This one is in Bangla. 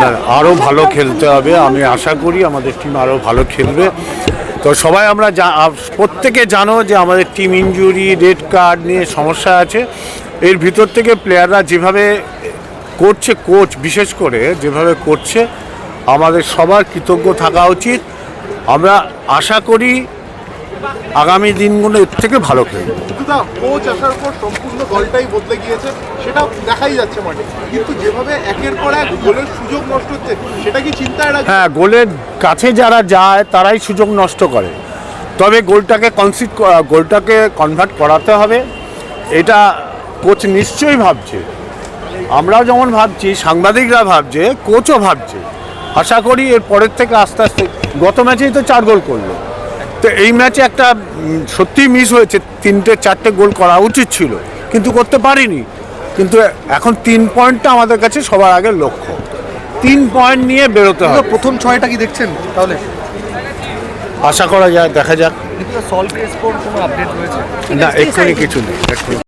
না আরও ভালো খেলতে হবে, আমি আশা করি আমাদের টিম আরও ভালো খেলবে। তো সবাই আমরা প্রত্যেকে জানো যে আমাদের টিম ইনজুরি রেড কার্ড নিয়ে সমস্যা আছে। এর ভিতর থেকে প্লেয়াররা যেভাবে করছে কোচ বিশেষ করে যেভাবে করছে, আমাদের সবার কৃতজ্ঞ থাকা উচিত। আমরা আশা করি আগামী দিনগুলো এর থেকে ভালো খেলবে। কোচ আসার পর সম্পূর্ণ দলটাই বদলে গিয়েছে সেটা দেখাই যাচ্ছে মাঠে। কিন্তু যেভাবে একের পর এক গোলের সুযোগ নষ্ট হচ্ছে সেটা কি চিন্তায় হ্যাঁ গোলের কাছে যারা যায় তারাই সুযোগ নষ্ট করে। তবে গোলটাকে কনসিড গোলটাকে কনভার্ট করাতে হবে এটা কোচ নিশ্চয়ই ভাবছে। আমরাও যেমন ভাবছি সাংবাদিকরা ভাবছে কোচও ভাবছে। আশা করি এর পরের থেকে আস্তে আস্তে গত ম্যাচেই তো চার গোল করল। তো এই ম্যাচে একটা সত্যি মিস হয়েছে। তিনটে চারটে গোল করা উচিত ছিল কিন্তু করতে পারিনি। কিন্তু এখন তিন পয়েন্টটা আমাদের কাছে সবার আগে লক্ষ্য। তিন পয়েন্ট নিয়ে বেরোতে হবে। প্রথম ছয়টা কি দেখছেন তাহলে? আশা করা যায় দেখা যাক। না এক্ষুনি কিছু নেই